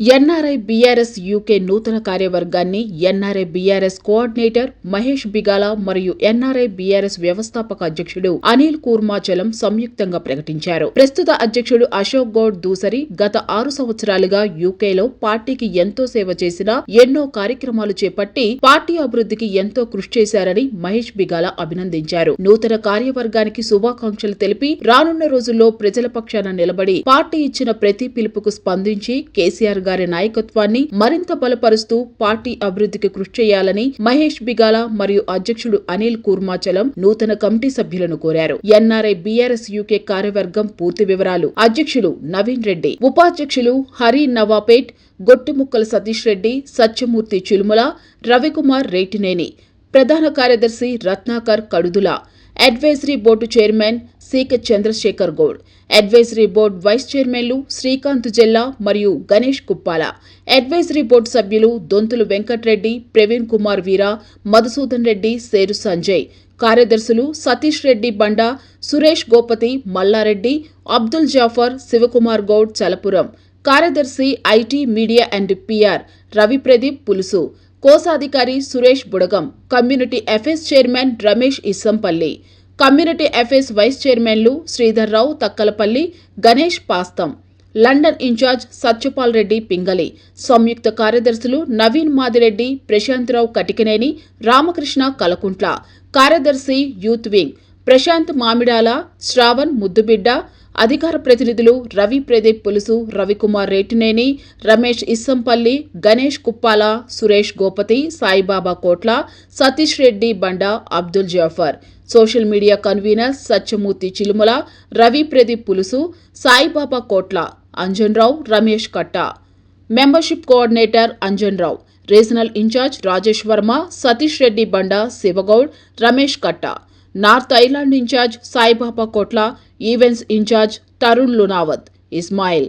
NRI BRS UK నూతన కార్యవర్గాన్ని NRI BRS coordinator Mahesh Bigala మరియు NRI BRS వ్యవస్థాపక అధ్యక్షుడు అనిల్ కూర్మాచలం సంయుక్తంగా ప్రకటించారు. ప్రస్తుత అధ్యక్షుడు అశోక్ గౌడ్ దూసరి గత ఆరు సంవత్సరాలుగా యూకేలో పార్టీకి ఎంతో సేవ చేసిన ఎన్నో కార్యక్రమాలు చేపట్టి పార్టీ అభివృద్ధికి ఎంతో కృషి చేశారని మహేష్ బిగాల అభినందించారు. నూతన కార్యవర్గానికి శుభాకాంక్షలు తెలిపి రానున్న రోజుల్లో ప్రజల పక్షాన నిలబడి పార్టీ ఇచ్చిన ప్రతి పిలుపుకు స్పందించి కేసీఆర్ గారి నాయకత్వాన్ని మరింత బలపరుస్తూ పార్టీ అభివృద్ధికి కృషి చేయాలని మహేష్ బిగాల మరియు అధ్యక్షుడు అనిల్ కూర్మాచలం నూతన కమిటీ సభ్యులను కోరారు. ఎన్ఆర్ఐ బీఆర్ఎస్ యూకే కార్యవర్గం పూర్తి వివరాలు. అధ్యక్షులు నవీన్ రెడ్డి ఉపాధ్యక్షులు హరి నవాపేట్ గొట్టిముక్కల సతీష్ రెడ్డి సత్యమూర్తి చిలుమల రవికుమార్ రేటినేని ప్రధాన కార్యదర్శి Ratnakar Kadudula advisory board chairman Seeka Chandrasekhar Goud advisory board vice చైర్మన్లు శ్రీకాంత్ జెల్లా మరియు గణేష్ కుప్పాల. అడ్వైజరీ బోర్డు సభ్యులు దొంతులు వెంకట్రెడ్డి ప్రవీణ్ కుమార్ వీర మధుసూదన్ రెడ్డి సేరు సంజయ్. కార్యదర్శులు సతీష్ రెడ్డి బండా సురేష్ గోపతి మల్లారెడ్డి అబ్దుల్ జాఫర్ శివకుమార్ గౌడ్ చలపురం. కార్యదర్శి IT media and PR Ravi Pradeep Pulusu. కోశాధికారి Suresh Budagam community affairs chairman Ramesh Issampalli community affairs vice చైర్మన్లు శ్రీధర్రావు తక్కలపల్లి గణేష్ పాస్తం లండన్ ఇన్ఛార్జ్ సత్యపాల్ రెడ్డి పింగళి సంయుక్త కార్యదర్శులు నవీన్ మాదిరెడ్డి ప్రశాంతరావు కటికనేని రామకృష్ణ కలకుంట్ల కార్యదర్శి యూత్ వింగ్ ప్రశాంత్ మామిడాల శ్రావణ్ ముద్దుబిడ్డ అధికార ప్రతినిధులు రవి ప్రదీప్ పులుసు Ravikumar రేటినేని Ramesh ఇస్సంపల్లి Ganesh Kuppala Suresh Gopathi Saibaba Kotla Satish Reddy Banda Abdul Jafar. Social media convener Satyamurthy Chilumula Ravi Pradeep Pulusu Saibaba Kotla Anjanrao Ramesh Katta. Membership coordinator Anjan Rao. Regional incharge Rajesh Varma Satish Reddy Banda Shivagoud Ramesh Katta. North Island incharge Saibaba Kotla events incharge Tarun Lunavath Ismail.